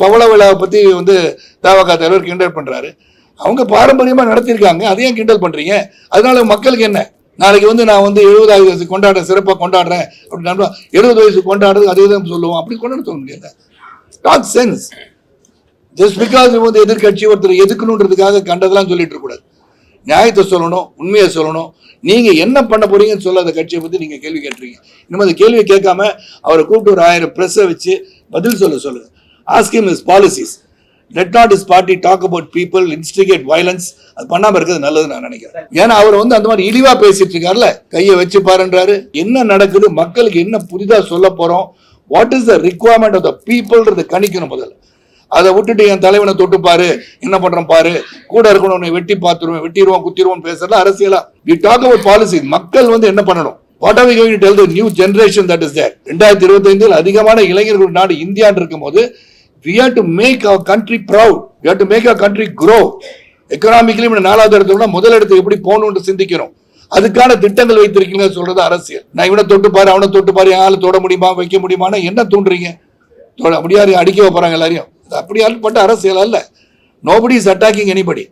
பவள விழாவை பத்தி வந்து தாவகா தலைவர் கிண்டல் பண்றாரு. அவங்க பாரம்பரியமா நடத்தியிருக்காங்க. அதையும் கிண்டல் பண்றீங்க? அதனால மக்களுக்கு என்ன? நாளைக்கு வந்து நான் வந்து எழுபதாவது வயசு கொண்டாடுறேன் சிறப்பாக கொண்டாடுறேன் அப்படின்னா எழுபது வயசு கொண்டாடுறது அதே தான் சொல்லுவோம். அப்படி கொண்டாட சொல்ல முடியாது நாட் சென்ஸ் ஜஸ்ட் பிகாஸ் வந்து எதிர்கட்சி ஒருத்தர் எதுக்கணுன்றதுக்காக கண்டதெல்லாம் சொல்லிட்டு இருக்கக்கூடாது நியாயத்தை சொல்லணும் உண்மையை சொல்லணும். நீங்க என்ன பண்ண போறீங்கன்னு சொல்லாத கட்சியை பத்தி நீங்க கேள்வி கேட்டுறீங்க இன்னும் அந்த கேள்வியை கேட்காம அவரை கூப்பிட்டு ஒரு ஆயிரம் ப்ரெஸ்ஸை வச்சு பதில் சொல்ல ask ask him is policies let not is party talk about people instigate violence அது பண்ணாமல் இருக்கிறது நல்லது நான் நினைக்கிறேன். ஏன்னா அவர் வந்து அந்த மாதிரி இழிவாக பேசிட்டு இருக்காருல்ல? கையை வச்சு பாருன்றாரு. என்ன நடக்குது? மக்களுக்கு என்ன புதிதாக சொல்ல போகிறோம் what is the requirement of the பீப்புள்ன்றத கணிக்கணும் முதல்ல. அதை விட்டுட்டு என் தலைவனை தொட்டு பாரு. என்ன பண்றோம் பாரு. கூட இருக்கணும் வெட்டி பார்த்துருவேன் வெட்டிடுவோம் குத்திடுவோம் பேசுறதுல அரசியலா. வி டாக் அபவுட் பாலிசி மக்கள் வந்து என்ன பண்ணணும்? What are we going tell the new generation that is there ரெண்டாயிரத்தி இருபத்தைந்தில் அதிகமான இளைஞர்கள் நாடு இந்தியான்னு இருக்கும்போது we have to make our country proud we have to make our country grow economically நாலாவது இடத்துல முதல் இடத்துக்கு எப்படி போகணும்னு சிந்திக்கணும் அதுக்கான திட்டங்கள் வைத்திருக்கீங்க சொல்றது அரசியல். நான் இவனை தொட்டு பாரு அவனை தொட்டு பாரு யாரும் தொட முடியுமா வைக்க முடியுமான்னு என்ன தூண்டுறீங்க? தொட அடிக்க வைப்பாங்க எல்லாரையும். அது அப்படி பட்ட அரசியல் அல்ல. Nobody is attacking anybody